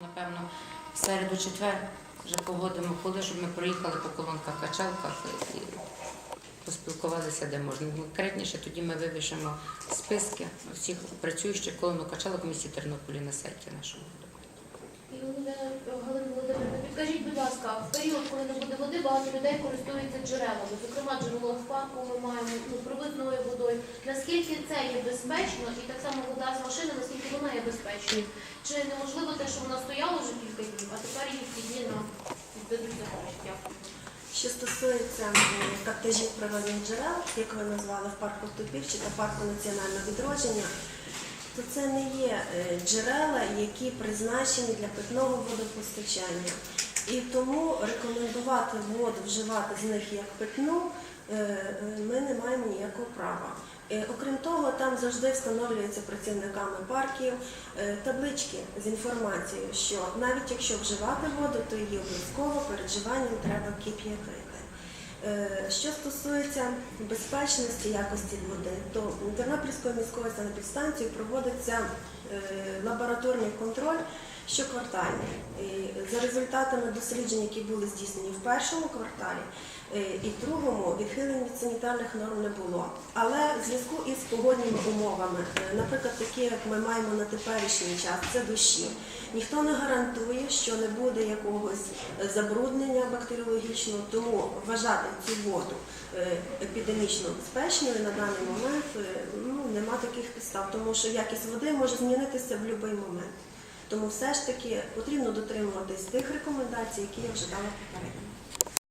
Напевно, в середу четвер вже погодимо коли, щоб ми проїхали по колонках качалках і поспілкувалися де можна. Конкретніше тоді ми вивішимо списки всіх працюючих колонок качалок в місті Тернополі на сайті нашому. І Галина Володимирівна, підкажіть, будь ласка, в період, коли не буде води, багато людей користуються джерелами. Зокрема, джерело в парку ми маємо ну, привизною водою. Наскільки це є безпечно, і так само вода з машини, наскільки безпечною? Чи неможливо те, що вона стояла вже кілька днів, а тепер її підні на віддадуть захочуть? Дякую. Що стосується м, природних джерел, як ви назвали в парку Тупівчі та парку національного відродження, то це не є е, джерела, які призначені для питного водопостачання. І тому рекомендувати воду вживати з них як питну ми не маємо ніякого права. Е, Окрім того, там завжди встановлюються працівниками парків е, таблички з інформацією, що навіть якщо вживати воду, то її обов'язково перед вживанням треба кип'ятити. Е, Що стосується безпечності якості води, то Тернопільською міською санепідстанцією проводиться е, лабораторний контроль щоквартальний. За результатами досліджень, які були здійснені в першому кварталі е, і в другому, відхилень від санітарних норм не було. Але в зв'язку із погодніми умовами, е, наприклад, такі, як ми маємо на теперішній час, це дощі. Ніхто не гарантує, що не буде якогось е, забруднення бактеріологічного, тому вважати цю воду е, епідемічно безпечною на даний момент е, ну, нема таких підстав, тому що якість води може змінитися в будь-який момент. Тому все ж таки потрібно дотримуватись тих рекомендацій, які я вже дала попередньо.